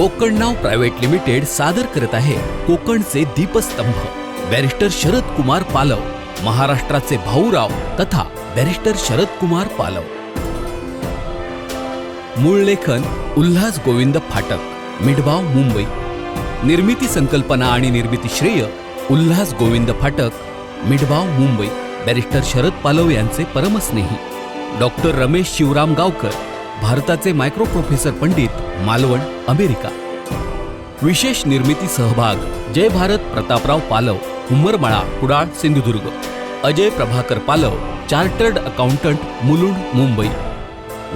कोकण नाव private limited सादर करत आहे कोकणचे दीपस्तंभ. बॅरिस्टर शरद कुमार पालव महाराष्ट्राचे भाऊराव तथा बॅरिस्टर शरद कुमार पालव. मूळ लेखन उल्हास गोविंद फाटक मिडबाव मुंबई. निर्मिती संकल्पना आणि निर्मिती श्रेय उल्हास गोविंद फाटक मिडबाव मुंबई. बॅरिस्टर शरद पालव यांचे परमस्नेही. डॉक्टर रमेश शिवराम गावकर भारताचे micro professor Pandit Malvan America. विशेष निर्मिती सहभाग जय भारत प्रतापराव पालव उमरमाळा कुडाळ सिंधुदुर्ग. अजय प्रभाकर पालव चार्टर्ड अकाउंटंट मुलुंड मुंबई.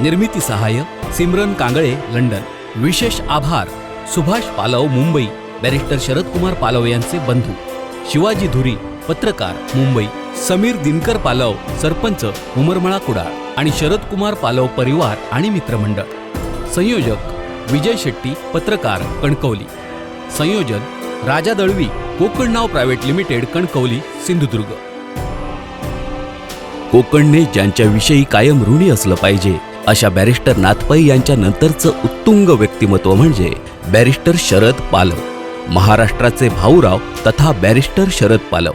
निर्मिती सहाय्य सिमरन कांगळे लंडन. विशेष आभार सुभाष पालव मुंबई. बॅरिस्टर शरद कुमार पालव यांचे बंधू. शिवाजी धुरी पत्रकार मुंबई. समीर दिनकर पालव सरपंच उमरमळा कुडाळ. आणि शरद कुमार पालव परिवार आणि मित्रमंडळ. संयोजक विजय शेट्टी पत्रकार कणकवली. संयोजन राजा दळवी कोकण नाव प्रायव्हेट लिमिटेड कणकवली सिंधुदुर्ग. कोकणने ज्यांच्याविषयी कायम ऋणी असलं पाहिजे अशा बॅरिस्टर नाथपाई यांच्या नंतरचं उत्तुंग व्यक्तिमत्व म्हणजे बॅरिस्टर शरद पालव. महाराष्ट्राचे भाऊराव तथा बॅरिस्टर शरद पालव.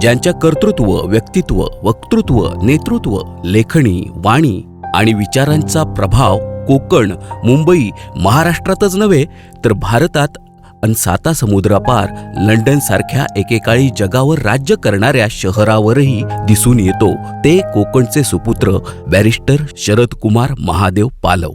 ज्यांच्या कर्तृत्व व्यक्तित्व वक्तृत्व नेतृत्व लेखणी वाणी आणि विचारांचा प्रभाव कोकण मुंबई महाराष्ट्रातच नव्हे तर भारतात अन साता समुद्रापार लंडन सारख्या एकेकाळी जगावर राज्य करणाऱ्या शहरावरही दिसून येतो. ते कोकणचे सुपुत्र बॅरिस्टर शरद कुमार महादेव पालव.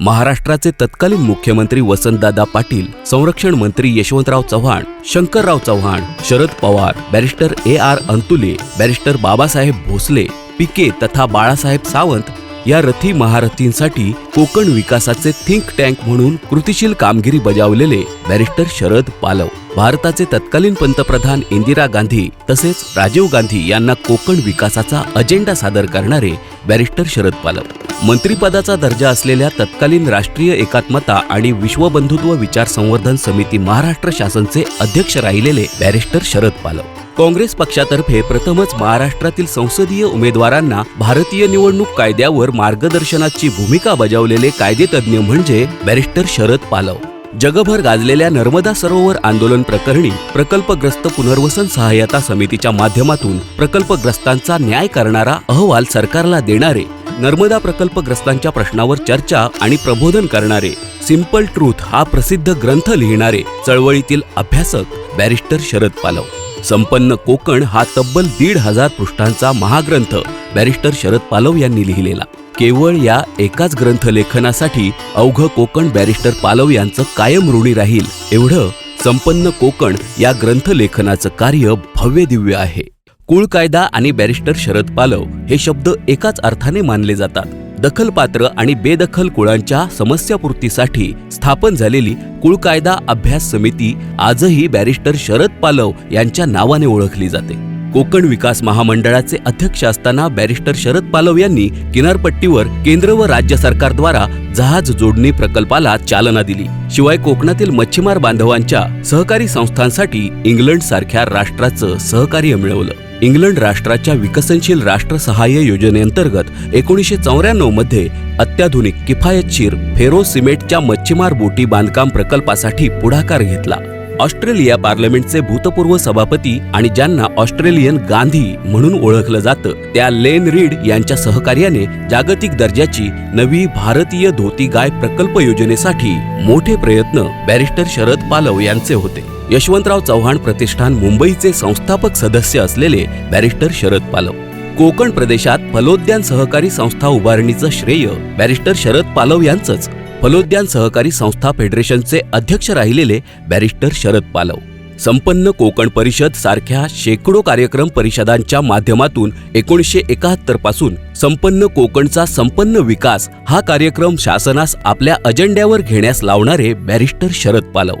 महाराष्ट्राचे तत्कालीन मुख्यमंत्री वसंतदादा पाटील संरक्षण मंत्री Yashwantrao Chavan Shankarrao Chavan Sharad Pawar barrister A R Antulay barrister Babasaheb Bhosale पिके तथा बाळासाहेब सावंत या रथी महारथींसाठी कोकण विकासाचे थिंक टँक म्हणून कृतिशील कामगिरी बजावलेले बॅरिस्टर शरद पालव. भारताचे तत्कालीन पंतप्रधान इंदिरा गांधी तसेच राजीव गांधी यांना कोकण विकासाचा अजेंडा सादर करणारे बॅरिस्टर शरद पालव मंत्रिपदाचा दर्जा असलेल्या तत्कालीन राष्ट्रीय एकात्मता आणि विश्वबंधुत्व विचार संवर्धन समिती महाराष्ट्र शासनचे अध्यक्ष राहिलेले बॅरिस्टर शरद पालव काँग्रेस पक्षातर्फे प्रथमच महाराष्ट्रातील संसदीय उमेदवारांना भारतीय निवडणूक कायद्यावर मार्गदर्शनाची भूमिका बजावलेले कायदेतज्ञ म्हणजे बॅरिस्टर शरद पालव जगभर गाजलेल्या नर्मदा सरोवर आंदोलन प्रकरणी प्रकल्पग्रस्त पुनर्वसन सहाय्यता समितीच्या माध्यमातून प्रकल्पग्रस्तांचा न्याय करणारा अहवाल सरकारला देणारे नर्मदा प्रकल्पग्रस्तांच्या प्रश्नावर चर्चा आणि प्रबोधन करणारे सिंपल ट्रूथ हा प्रसिद्ध ग्रंथ लिहिणारे चळवळीतील अभ्यासक बॅरिस्टर शरद पालव. संपन्न कोकण हा तब्बल दीड हजार पृष्ठांचा महाग्रंथ बॅरिस्टर शरद पालव यांनी लिहिलेला. केवळ या एकाच ग्रंथलेखनासाठी अवघ कोकण बॅरिस्टर पालव यांचं कायम ऋणी राहील. एवढं संपन्न कोकण या ग्रंथलेखनाचं कार्य भव्य दिव्य आहे. कुळ कायदा आणि बॅरिस्टर शरद पालव हे शब्द एकाच अर्थाने मानले जातात. दखलपात्र आणि बेदखल कुळांच्या समस्यापूर्तीसाठी स्थापन झालेली कुळ कायदा अभ्यास समिती आजही बॅरिस्टर शरद पालव यांच्या नावाने ओळखली जाते. कोकण विकास महामंडळाचे अध्यक्ष असताना बॅरिस्टर शरद पालव यांनी किनारपट्टीवर केंद्र व राज्य सरकारद्वारा जहाज जोडणी प्रकल्पाला चालना दिली. शिवाय कोकणातील मच्छीमार बांधवांच्या सहकारी संस्थांसाठी इंग्लंड सारख्या राष्ट्राचं सहकार्य मिळवलं. इंग्लंड राष्ट्राच्या विकसनशील राष्ट्र सहाय्य योजनेअंतर्गत एकोणीसशे चौऱ्याण्णवमध्ये अत्याधुनिक किफायतशीर फेरो सिमेंटच्या मच्छीमार बोटी बांधकाम प्रकल्पासाठी पुढाकार घेतला. ऑस्ट्रेलिया पार्लमेंटचे भूतपूर्व सभापती आणि ज्यांना ऑस्ट्रेलियन गांधी म्हणून ओळखलं जातं त्या लेन रीड यांच्या सहकार्याने जागतिक दर्जाची नवी भारतीय धोती गाय प्रकल्प योजनेसाठी मोठे प्रयत्न बॅरिस्टर शरद पालव यांचे होते. यशवंतराव चव्हाण प्रतिष्ठान मुंबईचे संस्थापक सदस्य असलेले बॅरिस्टर शरद पालव. कोकण प्रदेशात फलोद्यान सहकारी संस्था उभारणीचं श्रेय बॅरिस्टर शरद पालव यांचंच. फलोद्यान सहकारी संस्था फेडरेशनचे अध्यक्ष राहिलेले बॅरिस्टर शरद पालव. संपन्न कोकण परिषद सारख्या शेकडो कार्यक्रम परिषदांच्या माध्यमातून एकोणीसशे एकाहत्तरपासून संपन्न कोकणचा संपन्न विकास हा कार्यक्रम शासनास आपल्या अजेंड्यावर घेण्यास लावणारे बॅरिस्टर शरद पालव.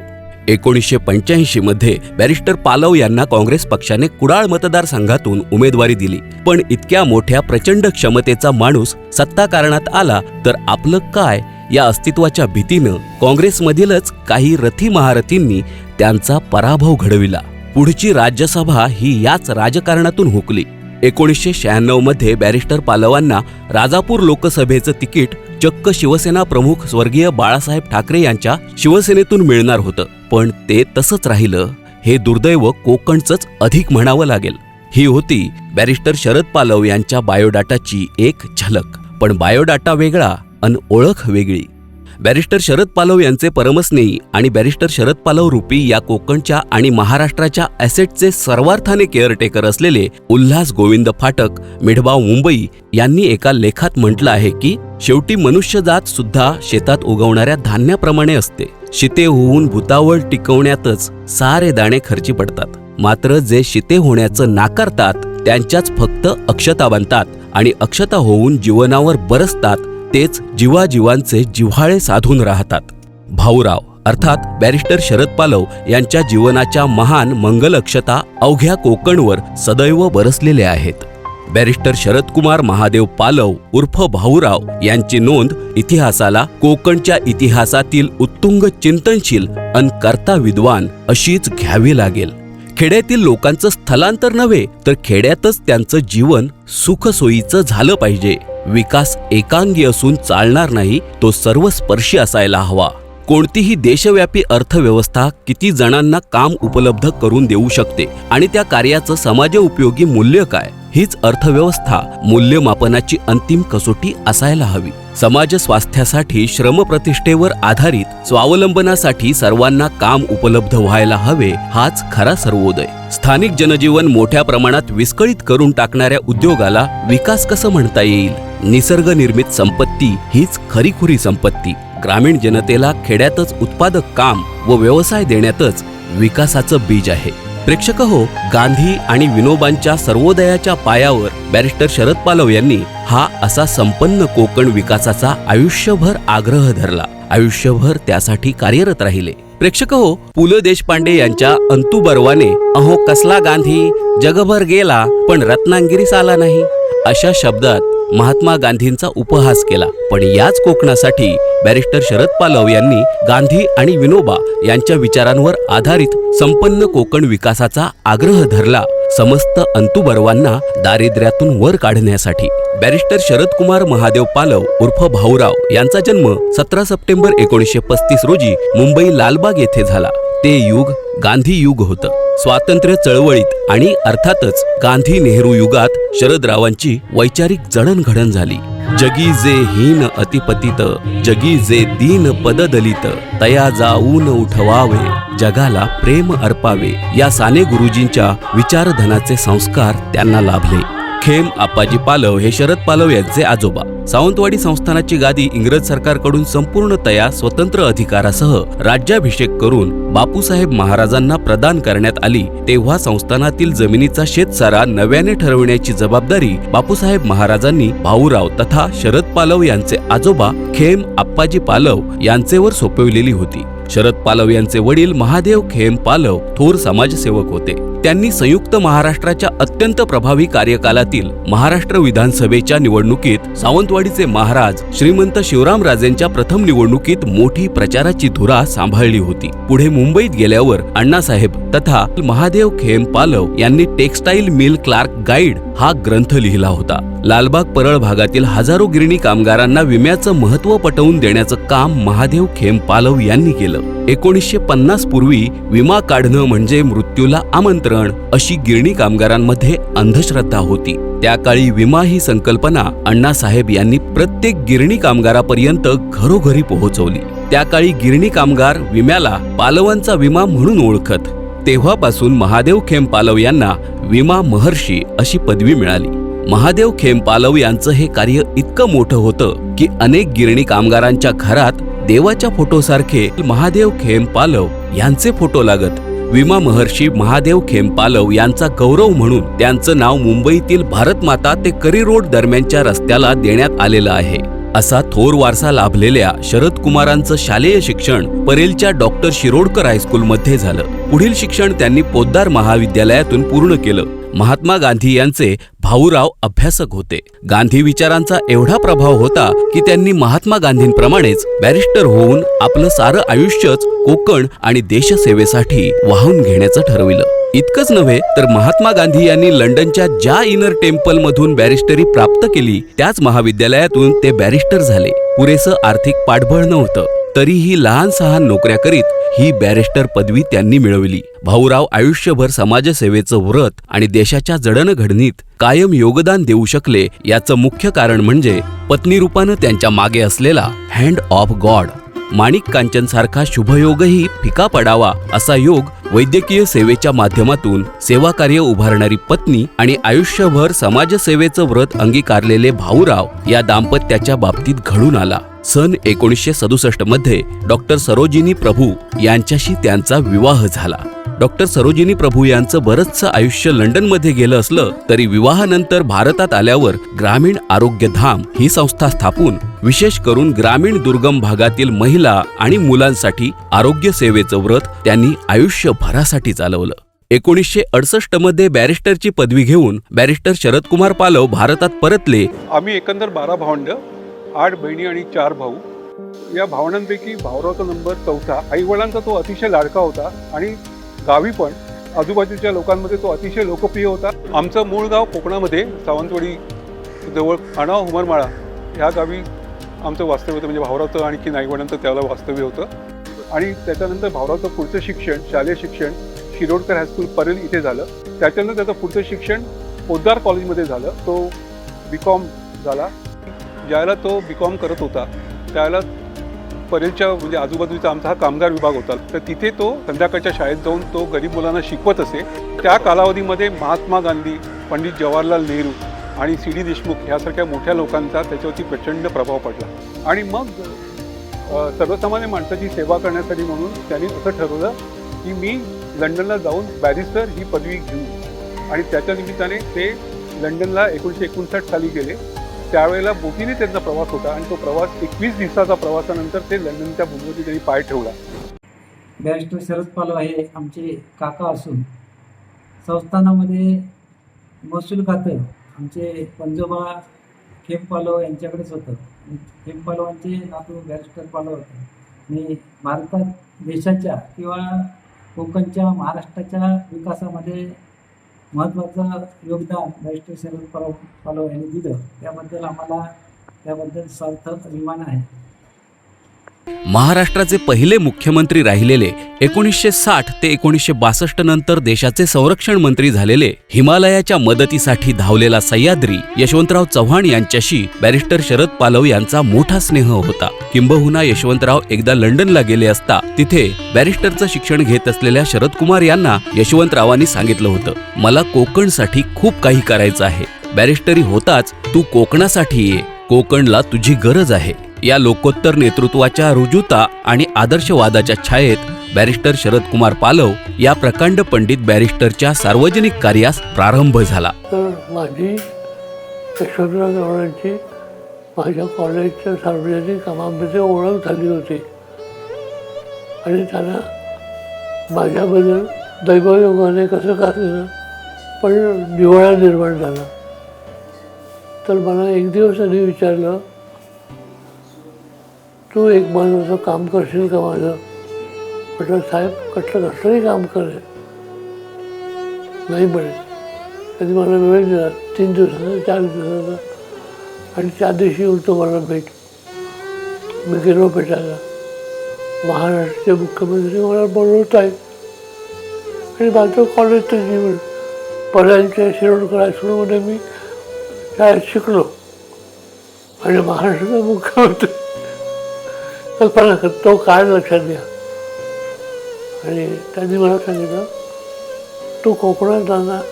एकोणीसशे पंच्याऐंशी मध्ये बॅरिस्टर पालव यांना काँग्रेस पक्षाने कुडाळ मतदारसंघातून उमेदवारी दिली. पण इतक्या मोठ्या प्रचंड क्षमतेचा माणूस सत्ताकारणात आला तर आपलं काय? या अस्तित्वाच्या भीतीनं काँग्रेसमधीलच काही रथी महारथींनी त्यांचा पराभव घडविला. पुढची राज्यसभा ही याच राजकारणातून हुकली. एकोणीसशे शहाण्णवमध्ये बॅरिस्टर पालवांना राजापूर लोकसभेचं तिकीट चक्क शिवसेना प्रमुख स्वर्गीय बाळासाहेब ठाकरे यांच्या शिवसेनेतून मिळणार होतं. पण ते तसंच राहिलं. हे दुर्दैव कोकणचंच अधिक म्हणावं लागेल. ही होती बॅरिस्टर शरद पालव यांच्या बायोडाटाची एक झलक. पण बायोडाटा वेगळा. अन ओळख वेगळी. बॅरिस्टर शरद पालव यांचे परमस्नेही आणि बॅरिस्टर शरद पालव रूपी या कोकणच्या आणि महाराष्ट्राच्या ॲसेटचे सर्वार्थाने केअरटेकर असलेले उल्हास गोविंद फाटक मिढबाव मुंबई यांनी एका लेखात म्हटलं आहे की शेवटी मनुष्यजात सुद्धा शेतात उगवणाऱ्या धान्याप्रमाणे असते. शिते होऊन भूतावळ टिकवण्यातच सारे दाणे खर्ची पडतात. मात्र जे शिते होण्याचं नाकारतात त्यांच्याच फक्त अक्षता बनतात आणि अक्षता होऊन जीवनावर बरसतात तेच जीवाजीवांचे जिव्हाळे साधून राहतात. भाऊराव अर्थात बॅरिस्टर शरद पालव यांच्या जीवनाच्या महान मंगलक्षता अवघ्या कोकणवर सदैव बरसलेले आहेत. बॅरिस्टर शरदकुमार महादेव पालव उर्फ भाऊराव यांची नोंद इतिहासाला कोकणच्या इतिहासातील उत्तुंग चिंतनशील अन कर्ता विद्वान अशीच घ्यावी लागेल. खेड्यातील लोकांचं स्थलांतर नव्हे तर खेड्यातच त्यांचं जीवन सुखसोयीचं झालं पाहिजे. विकास एकांगी असून चालणार नाही तो सर्वस्पर्शी असायला हवा. कोणतीही देशव्यापी अर्थव्यवस्था किती जणांना काम उपलब्ध करून देऊ शकते आणि त्या कार्याचं समाजोपयोगी मूल्य काय? हीच अर्थव्यवस्था मूल्यमापनाची अंतिम कसोटी असायला हवी. समाज स्वास्थ्यासाठी श्रमप्रतिष्ठेवर आधारित स्वावलंबनासाठी सर्वांना काम उपलब्ध व्हायला हवे हाच खरा सर्वोदय. स्थानिक जनजीवन मोठ्या प्रमाणात विस्कळीत करून टाकणाऱ्या उद्योगाला विकास कसं म्हणता येईल? निसर्गनिर्मित संपत्ती हीच खरीखुरी संपत्ती. ग्रामीण जनतेला खेड्यातच उत्पादक काम व व्यवसाय देण्यातच विकासाचं बीज आहे. प्रेक्षक हो गांधी आणि विनोबांच्या सर्वोदयाच्या पायावर बॅरिस्टर शरद पालव यांनी हा असा संपन्न कोकण विकासाचा आयुष्यभर आग्रह धरला. आयुष्यभर त्यासाठी कार्यरत राहिले. प्रेक्षक हो पु ल देशपांडे यांच्या अंतु बर्वाने अहो कसला गांधी? जगभर गेला पण रत्नागिरीस आला नाही. अशा शब्दात महात्मा गांधींचा उपहास केला. पण याच कोकणासाठी बॅरिस्टर शरद पालव यांनी गांधी आणि विनोबा यांच्या विचारांवर आधारित संपन्न कोकण विकासाचा आग्रह धरला. समस्त अंतुबर्वांना दारिद्र्यातून वर काढण्यासाठी. बॅरिस्टर शरद कुमार महादेव पालव उर्फ भाऊराव यांचा जन्म सतरा सप्टेंबर एकोणीसशे पस्तीस रोजी मुंबई लालबाग येथे झाला. ते युग गांधी युग होतं. स्वातंत्र्य चळवळीत आणि अर्थातच गांधी नेहरू युगात शरदरावांची वैचारिक जडणघडण झाली. जगी जे हीन अतिपतित जगी जे दीन पददलित तया जाऊन उठवावे जगाला प्रेम अर्पावे या साने गुरुजींच्या विचारधनाचे संस्कार त्यांना लाभले. खेम आप्पाजी पालव हे शरद पालव यांचे आजोबा. सावंतवाडी संस्थानाची गादी इंग्रज सरकारकडून संपूर्णतया स्वतंत्र अधिकारासह राज्याभिषेक करून बापूसाहेब महाराजांना प्रदान करण्यात आली तेव्हा संस्थानातील जमिनीचा शेतसारा नव्याने ठरविण्याची जबाबदारी बापूसाहेब महाराजांनी भाऊराव तथा शरद पालव यांचे आजोबा खेम आप्पाजी पालव यांचेवर सोपविलेली होती. शरद पालव यांचे वडील महादेव खेम पालव थोर समाजसेवक होते. त्यांनी संयुक्त महाराष्ट्राच्या अत्यंत प्रभावी कार्यकालातील महाराष्ट्र विधानसभेच्या निवडणुकीत सावंतवाडीचे महाराज श्रीमंत शिवरामराजेंच्या प्रथम निवडणुकीत मोठी प्रचाराची धुरा सांभाळली होती. पुढे मुंबईत गेल्यावर अण्णासाहेब तथा महादेव खेम पालव यांनी टेक्स्टाईल मिल क्लार्क गाईड हा ग्रंथ लिहिला होता. लालबाग परळ भागातील हजारो गिरणी कामगारांना विम्याचं महत्त्व पटवून देण्याचं काम महादेव खेम पालव यांनी केलं. एकोणीसशे पन्नास पूर्वी विमा काढणं म्हणजे मृत्यूला आमंत्रण अशी गिरणी कामगारांमध्ये अंधश्रद्धा होती. त्या काळी विमा ही संकल्पना अण्णासाहेब यांनी प्रत्येक गिरणी कामगारापर्यंत घरोघरी पोहोचवली. त्या काळी गिरणी कामगार विम्याला पालवांचा विमा म्हणून ओळखत. तेव्हापासून महादेव खेम पालव यांना विमा महर्षी अशी पदवी मिळाली. महादेव खेमपालव यांचं हे कार्य इतकं मोठं होतं की अनेक गिरणी कामगारांच्या घरात देवाच्या फोटोसारखे महादेव खेमपालव यांचे फोटो लागत. विमा महर्षी महादेव खेमपालव यांचा गौरव म्हणून त्यांचं नाव मुंबईतील भारतमाता ते करी रोड दरम्यानच्या रस्त्याला देण्यात आलेलं आहे. असा थोर वारसा लाभलेल्या शरद कुमारांचं शालेय शिक्षण परेलच्या डॉक्टर शिरोडकर हायस्कूलमध्ये झालं. पुढील शिक्षण त्यांनी पोद्दार महाविद्यालयातून पूर्ण केलं. महात्मा गांधी यांचे भाऊराव अभ्यासक होते. गांधी विचारांचा एवढा प्रभाव होता की त्यांनी महात्मा गांधींप्रमाणेच बॅरिस्टर होऊन आपलं सारं आयुष्यच कोकण आणि देशसेवेसाठी वाहून घेण्याचं ठरविलं. इतकंच नव्हे तर महात्मा गांधी यांनी लंडनच्या ज्या इनर टेम्पल मधून बॅरिस्टरी प्राप्त केली त्याच महाविद्यालयातून ते बॅरिस्टर झाले. पुरेसं आर्थिक पाठबळ नव्हतं. तरीही लहान सहान नोकऱ्या करीत ही बॅरिस्टर पदवी त्यांनी मिळवली. भाऊराव आयुष्यभर समाजसेवेचं व्रत आणि देशाच्या जडणघडणीत कायम योगदान देऊ शकले याचं मुख्य कारण म्हणजे पत्नी रूपानं त्यांच्या मागे असलेला hand of god Manik Kanchan सारखा शुभयोगही फिका पडावा असा योग वैद्यकीय सेवेच्या माध्यमातून सेवा कार्य उभारणारी पत्नी आणि आयुष्यभर समाजसेवेचं व्रत अंगीकारलेले भाऊराव या दाम्पत्याच्या बाबतीत घडून आला. सन एकोणीसशे सदुसष्टमध्ये डॉक्टर सरोजिनी प्रभू यांच्याशी त्यांचा विवाह झाला. डॉक्टर सरोजिनी प्रभू यांचं बरंचसं आयुष्य लंडनमध्ये गेलं असलं तरी विवाहानंतर भारतात आल्यावर ग्रामीण आरोग्यधाम ही संस्था स्थापून विशेष करून ग्रामीण दुर्गम भागातील महिला आणि मुलांसाठी आरोग्य सेवेचं व्रत त्यांनी आयुष्यभरासाठी चालवलं. एकोणीसशे अडसष्टमध्ये बॅरिस्टरची पदवी घेऊन बॅरिस्टर शरदकुमार पालव भारतात परतले. आम्ही एकंदर बारा भावंड आठ बहिणी आणि चार भाऊ. या भावनांपैकी भावरावचा नंबर चौथा. आईवडिलांचा तो अतिशय लाडका होता आणि गावी पण आजूबाजूच्या लोकांमध्ये तो अतिशय लोकप्रिय होता. आमचं मूळ गाव कोकणामध्ये सावंतवाडी जवळ आणाव हुमरमाळा ह्या गावी आमचं वास्तव्य होतं. म्हणजे भावरावचं आणखी आईवडिलांचं त्याला वास्तव्य होतं. आणि त्याच्यानंतर भावरावचं पुढचं शिक्षण शालेय शिक्षण शिरोडकर हायस्कूल परेल इथे झालं. त्याच्यानंतर त्याचं पुढचं शिक्षण पोद्दार कॉलेजमध्ये झालं. तो बी कॉम झाला. ज्यावेळेला तो बी कॉम करत होता त्यावेळेला परेलच्या म्हणजे आजूबाजूचा आमचा हा कामगार विभाग होता तर तिथे तो संध्याकाळच्या शाळेत जाऊन तो गरीब मुलांना शिकवत असे. त्या कालावधीमध्ये महात्मा गांधी पंडित जवाहरलाल नेहरू आणि सी डी देशमुख ह्यासारख्या मोठ्या लोकांचा त्याच्यावरती प्रचंड प्रभाव पडला. आणि मग सर्वसामान्य माणसाची सेवा करण्यासाठी म्हणून त्यांनी असं ठरवलं की मी लंडनला जाऊन बॅरिस्टर ही पदवी घेऊ आणि त्याच्या निमित्ताने ते लंडनला एकोणीसशे एकोणसाठ साली गेले. त्यावेळेला बोटीने त्यांचा प्रवास होता आणि तो प्रवास एकवीस दिवसाचा प्रवासानंतर ते लंडनच्या भूमीवरती त्यांनी पाय ठेवला. बॅरिस्टर शरद पालव हे आमचे काका असून संस्थानामध्ये महसूल खातं आमचे पंजोबा खेम पालव यांच्याकडेच होतं. खेम पालवांचे नातू बॅरिस्टर पालव होते. आणि भारतात देशाच्या किंवा कोकणच्या महाराष्ट्राच्या विकासामध्ये महत्त्वाचं योगदान राष्ट्रीय शरद पालव पालव यांनी दिलं. त्याबद्दल आम्हाला त्याबद्दल सार्थ अभिमान आहे. महाराष्ट्राचे पहिले मुख्यमंत्री राहिलेले एकोणीसशे साठ ते एकोणीसशे बासष्ट नंतर देशाचे संरक्षण मंत्री झालेले हिमालयाच्या मदतीसाठी धावलेला सह्याद्री यशवंतराव चव्हाण यांच्याशी बॅरिस्टर शरद पालव यांचा मोठा स्नेह होता. किंबहुना यशवंतराव एकदा लंडनला गेले असता तिथे बॅरिस्टरचं शिक्षण घेत असलेल्या शरद कुमार यांना यशवंतरावांनी सांगितलं होतं मला कोकणसाठी खूप काही करायचं आहे. बॅरिस्टरी होताच तू कोकणासाठी ये. कोकणला तुझी गरज आहे. या लोकोत्तर नेतृत्वाच्या रुजुता आणि आदर्शवादाच्या छायेत बॅरिस्टर शरद कुमार पालव या प्रकांड पंडित बॅरिस्टरच्या सार्वजनिक कार्यास प्रारंभ झाला. तर माझी यशवंतराव माझ्या कॉलेजच्या सार्वजनिक कामामध्ये ओळख झाली होती. आणि त्यांना माझ्याबद्दल दैवयोगाने कसं का असेना पण दिवाळा निर्माण झाला. तर मला एक दिवस आधी विचारलं तू एक माणूस काम करशील का माझं? म्हटलं साहेब कसलं कसलंही काम करेल? नाही म्हणे. त्यांनी मला वेळ दिला? तीन दिवसाचा चार दिवसाचा. आणि त्या दिवशी उलटो मला भेट. मी गेलो भेटायला. महाराष्ट्राचे मुख्यमंत्री मला बोलवत आहेत. आणि माझं कॉलेजचं जीवन पऱ्यांच्या शिरोडकर हायस्कूलमध्ये मी शाळेत शिकलो. आणि महाराष्ट्राचा मुख्यमंत्री कल्पना कर तो काळ लक्षात घ्या. आणि त्यांनी मला सांगितलं तू कोकणात जाणार.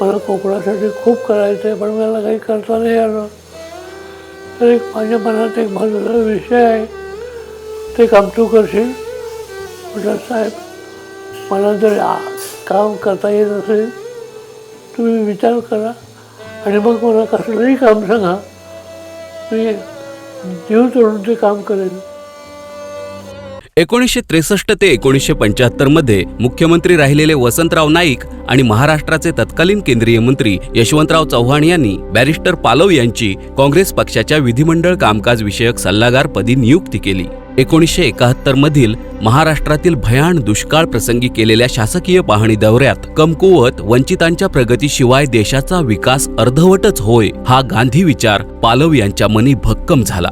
मला कोकणासाठी खूप करायचं आहे पण मला काही करता नाही आलं तर एक माझ्या मनात एक महत्त्वाचा विषय आहे. ते काम तू करशील. म्हटलं साहेब मला जर आ- काम करता येत असेल तुम्ही विचार करा आणि मग मला कसलंही काम सांगा. मी जीव जोडून ते काम करेल. एकोणीसशे त्रेसष्ट ते एकोणीसशे पंच्याहत्तरमध्ये मुख्यमंत्री राहिलेले वसंतराव नाईक आणि महाराष्ट्राचे तत्कालीन केंद्रीय मंत्री यशवंतराव चव्हाण यांनी बॅरिस्टर पालव यांची काँग्रेस पक्षाच्या विधिमंडळ कामकाज विषयक सल्लागार पदी नियुक्ती केली. एकोणीसशे एकाहत्तर मधील महाराष्ट्रातील भयान दुष्काळ प्रसंगी केलेल्या शासकीय पाहणी दौऱ्यात कमकुवत वंचितांच्या प्रगतीशिवाय देशाचा विकास अर्धवटच होय हा गांधी विचार पालव यांच्या मनी भक्कम झाला.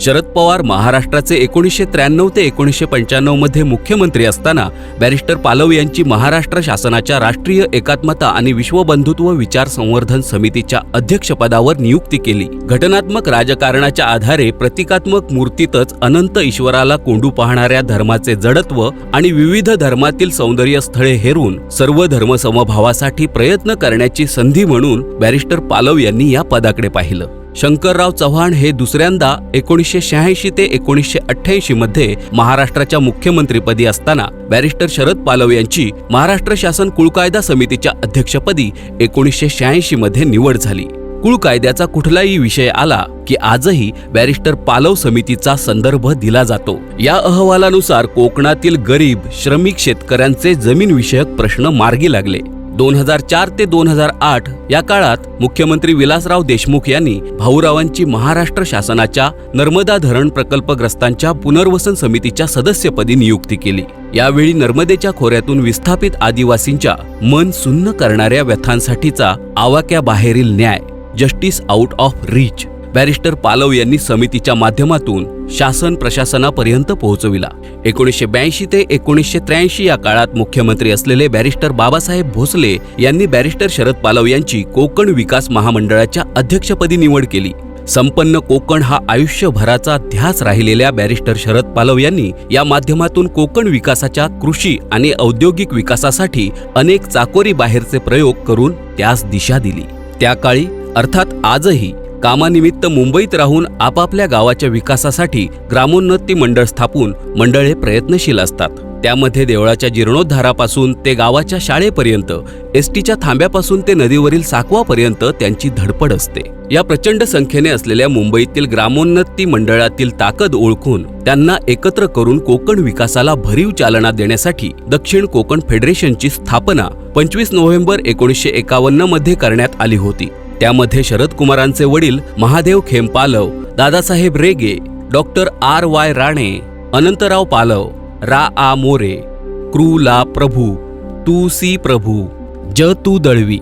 शरद पवार महाराष्ट्राचे एकोणीसशे त्र्याण्णव ते एकोणीसशे पंच्याण्णवमध्ये मुख्यमंत्री असताना बॅरिस्टर पालव यांची महाराष्ट्र शासनाच्या राष्ट्रीय एकात्मता आणि विश्वबंधुत्व विचार संवर्धन समितीच्या अध्यक्षपदावर नियुक्ती केली. घटनात्मक राजकारणाच्या आधारे प्रतिकात्मक मूर्तीतच अनंत ईश्वराला कोंडू पाहणाऱ्या धर्माचे जडत्व आणि विविध धर्मातील सौंदर्य स्थळे हेरून सर्व धर्मसमभावासाठी प्रयत्न करण्याची संधी म्हणून बॅरिस्टर पालव यांनी या पदाकडे पाहिलं. शंकरराव चव्हाण हे दुसऱ्यांदा एकोणीसशे शहाऐंशी ते एकोणीसशे अठ्ठ्याऐंशी मध्ये महाराष्ट्राच्या मुख्यमंत्रीपदी असताना बॅरिस्टर शरद पालव यांची महाराष्ट्र शासन कुळकायदा समितीच्या अध्यक्षपदी एकोणीसशे शहाऐंशी मध्ये निवड झाली. कुळ कायद्याचा कुठलाही विषय आला की आजही बॅरिस्टर पालव समितीचा संदर्भ दिला जातो. या अहवालानुसार कोकणातील गरीब श्रमिक शेतकऱ्यांचे जमीन विषयक प्रश्न मार्गी लागले. दोन हजार चार ते दोन हजार आठ या काळात मुख्यमंत्री विलासराव देशमुख यांनी भाऊरावांची महाराष्ट्र शासनाच्या नर्मदा धरण प्रकल्पग्रस्तांच्या पुनर्वसन समितीच्या सदस्यपदी नियुक्ती केली. यावेळी नर्मदेच्या खोऱ्यातून विस्थापित आदिवासींच्या मन सुन्न करणाऱ्या व्यथांसाठीचा आवाक्या बाहेरील न्याय justice out of reach barrister Palav यांनी समितीच्या माध्यमातून शासन प्रशासनापर्यंत पोहोचविला. एकोणीसशे ब्याऐंशी ते एकोणीसशे त्र्याऐंशी या काळात मुख्यमंत्री असलेले बॅरिस्टर बाबासाहेब भोसले यांनी बॅरिस्टर शरद पालव यांची कोकण विकास महामंडळाच्या अध्यक्षपदी निवड केली. संपन्न कोकण हा आयुष्यभराचा ध्यास राहिलेल्या बॅरिस्टर शरद पालव यांनी या माध्यमातून कोकण विकासाच्या कृषी आणि औद्योगिक विकासासाठी अनेक चाकोरी बाहेरचे प्रयोग करून त्यास दिशा दिली. त्या काळी अर्थात आजही कामानिमित्त मुंबईत राहून आपापल्या गावाच्या विकासासाठी ग्रामोन्नती मंडळ स्थापून मंडळे प्रयत्नशील असतात. त्यामध्ये देवळाच्या जीर्णोद्धारापासून ते गावाच्या शाळेपर्यंत एस टीच्या थांब्यापासून ते नदीवरील साकवापर्यंत त्यांची धडपड असते. या प्रचंड संख्येने असलेल्या मुंबईतील ग्रामोन्नती मंडळातील ताकद ओळखून त्यांना एकत्र करून कोकण विकासाला भरीव चालना देण्यासाठी दक्षिण कोकण फेडरेशनची स्थापना पंचवीस नोव्हेंबर एकोणीसशे एकावन्नमध्ये करण्यात आली होती. त्यामध्ये शरद कुमारांचे वडील Mahadev Khempalav Dadasaheb Rege doctor R Y Rane Anantrao Palav रा आ मोरे क्रू ला प्रभू तू सी प्रभू ज तू दळवी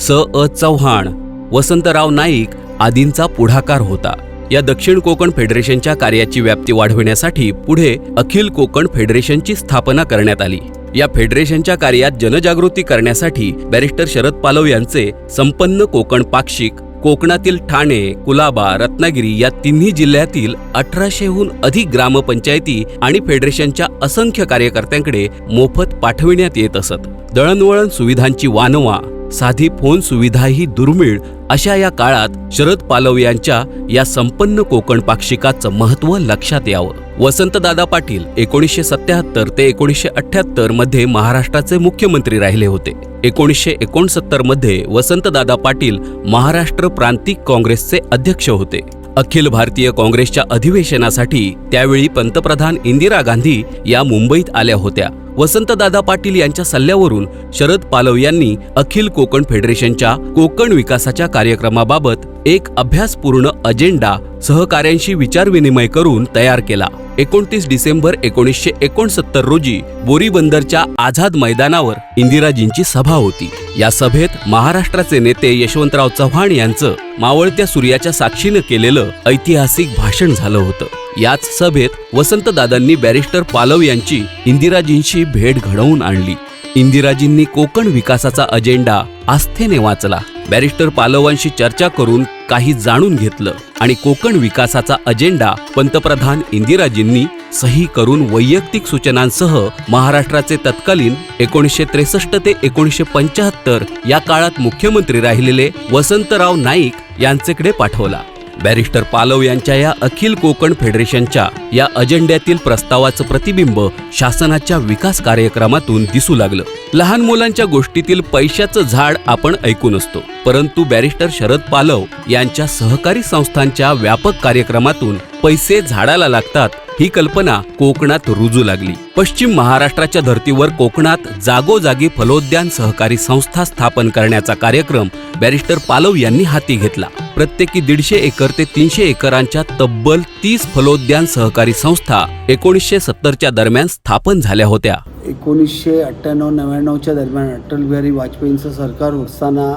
स अ चव्हाण वसंतराव नाईक आदींचा पुढाकार होता. या दक्षिण कोकण फेडरेशनच्या कार्याची व्याप्ती वाढविण्यासाठी पुढे अखिल कोकण फेडरेशनची स्थापना करण्यात आली. या फेडरेशनच्या कार्यात जनजागृती करण्यासाठी बॅरिस्टर शरद पालव यांचे संपन्न कोकण पाक्षिक कोकणातील ठाणे कुलाबा रत्नागिरी या तिन्ही जिल्ह्यातील अठराशेहून अधिक ग्रामपंचायती आणि फेडरेशनच्या असंख्य कार्यकर्त्यांकडे मोफत पाठविण्यात येत असत. दळणवळण सुविधांची वानवा साधी फोन सुविधाही दुर्मिळ अशा या काळात शरद पालव यांच्या या संपन्न कोकण पाक्षिकाचं महत्त्व लक्षात यावं. वसंतदादा पाटील एकोणीसशे सत्याहत्तर ते एकोणीसशे अठ्याहत्तरमध्ये महाराष्ट्राचे मुख्यमंत्री राहिले होते. एकोणीसशे एकोणसत्तरमध्ये वसंतदादा पाटील महाराष्ट्र प्रांतिक काँग्रेसचे अध्यक्ष होते. अखिल भारतीय काँग्रेसच्या अधिवेशनासाठी त्यावेळी पंतप्रधान इंदिरा गांधी या मुंबईत आल्या होत्या. वसंतदादा पाटील यांच्या सल्ल्यावरून शरद पालव यांनी अखिल कोकण फेडरेशनच्या कोकण विकासाच्या कार्यक्रमाबाबत एक अभ्यासपूर्ण अजेंडा सहकाऱ्यांशी विचारविनिमय करून तयार केला. एकोणतीस डिसेंबर एकोणीसशे एकोणसत्तर रोजी बोरीबंदरच्या आझाद मैदानावर इंदिराजींची सभा होती. या सभेत महाराष्ट्राचे नेते यशवंतराव चव्हाण यांचं मावळत्या सूर्याच्या साक्षीनं केलेलं ऐतिहासिक भाषण झालं होतं. याच सभेत वसंतदादांनी बॅरिस्टर पालव यांची इंदिराजींशी भेट घडवून आणली. इंदिराजींनी कोकण विकासाचा अजेंडा आस्थेने वाचला. बॅरिस्टर पालवांशी चर्चा करून काही जाणून घेतलं. आणि कोकण विकासाचा अजेंडा पंतप्रधान इंदिराजींनी सही करून वैयक्तिक सूचनांसह महाराष्ट्राचे तत्कालीन एकोणीसशे त्रेसष्ट ते एकोणीसशे पंचाहत्तर या काळात मुख्यमंत्री राहिलेले वसंतराव नाईक यांचेकडे पाठवला. बॅरिस्टर पालव यांच्या या अखिल कोकण फेडरेशनच्या या अजेंड्यातील प्रस्तावाचं प्रतिबिंब शासनाच्या विकास कार्यक्रमातून दिसू लागलं. लहान मुलांच्या गोष्टीतील पैशाचं झाड आपण ऐकून असतो. परंतु बॅरिस्टर शरद पालव यांच्या सहकारी संस्थांच्या व्यापक कार्यक्रमातून पैसे झाडाला लागतात ही कल्पना कोकणात रुजू लागली. पश्चिम महाराष्ट्राच्या धर्तीवर कोकणात जागोजागी फलोद्यान सहकारी संस्था स्थापन करण्याचा कार्यक्रम बॅरिस्टर पालव यांनी हाती घेतला. प्रत्येकी दीडशे एकर ते तीनशे एकरांच्या तब्बल तीस फलोद्यान सहकारी संस्था एकोणीसशे सत्तरच्या दरम्यान स्थापन झाल्या होत्या. एकोणीसशे अठ्ठ्याण्णव नव्याण्णवच्या दरम्यान अटल बिहारी वाजपेयींचं सरकार असताना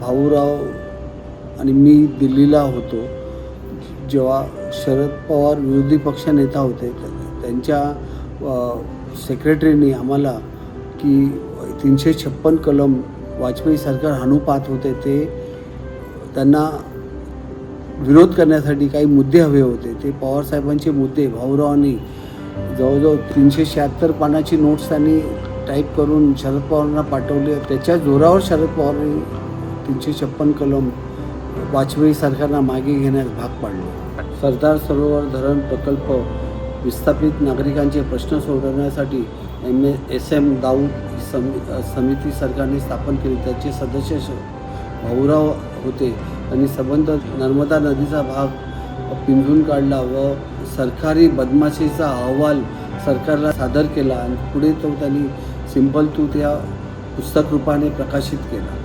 भाऊराव आणि मी दिल्लीला होतो. जेव्हा शरद पवार विरोधी पक्ष नेता होते त्यांच्या सेक्रेटरीने आम्हाला की तीनशे छप्पन कलम वाजपेयी सरकार हाणू पाहत होते ते त्यांना विरोध करण्यासाठी काही मुद्दे हवे होते. ते पवारसाहेबांचे मुद्दे भाऊरावांनी जवळजवळ तीनशे शहात्तर पानाची नोट्स त्यांनी टाईप करून शरद पवारांना पाठवले. त्याच्या जोरावर शरद पवारांनी तीनशे छप्पन कलम वाजपेयी सरकारला मागे घेण्यास भाग पाडले. सरदार सरोवर धरण प्रकल्प विस्थापित नागरिकांचे प्रश्न सोडवण्यासाठी M A S M Daud समि समिती सरकारने स्थापन केली. त्याचे सदस्य भाऊराव होते. त्यांनी संबंध नर्मदा नदीचा भाग पिंजून काढला व सरकारी बदमाशीचा अहवाल सरकारला सादर केला आणि पुढे तो त्यांनी सिंपल तू त्या पुस्तक रूपाने प्रकाशित केला.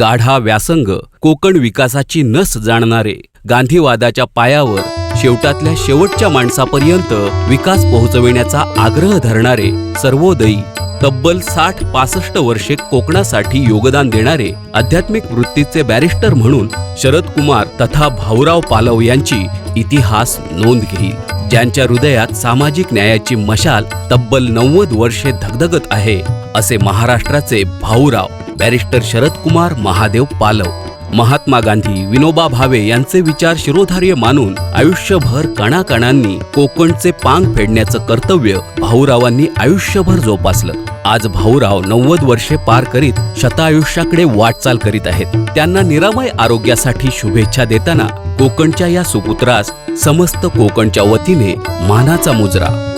गाढा व्यासंग कोकण विकासाची नस जाणणारे गांधीवादाच्या पायावर शेवटातल्या शेवटच्या माणसापर्यंत विकास पोहोचविण्याचा आग्रह धरणारे सर्वोदयी तब्बल साठ पासष्ट वर्षे कोकणासाठी योगदान देणारे आध्यात्मिक वृत्तीचे बॅरिस्टर म्हणून शरद कुमार तथा भाऊराव पालव यांची इतिहास नोंद घेईल. ज्यांच्या हृदयात सामाजिक न्यायाची मशाल तब्बल नव्वद वर्षे धगधगत आहे असे महाराष्ट्राचे भाऊराव बॅरिस्टर शरद कुमार महादेव पालव महात्मा गांधी विनोबा भावे यांचे विचार शिरोधार्य मानून आयुष्यभर कणाकणांनी कोकणचे पांग फेडण्याचं कर्तव्य भाऊरावांनी आयुष्यभर जोपासलं. आज भाऊराव नव्वद वर्षे पार करीत शतायुष्याकडे वाटचाल करीत आहेत. त्यांना निरामय आरोग्यासाठी शुभेच्छा देताना कोकणच्या या सुपुत्रास समस्त कोकणच्या वतीने मानाचा मुजरा.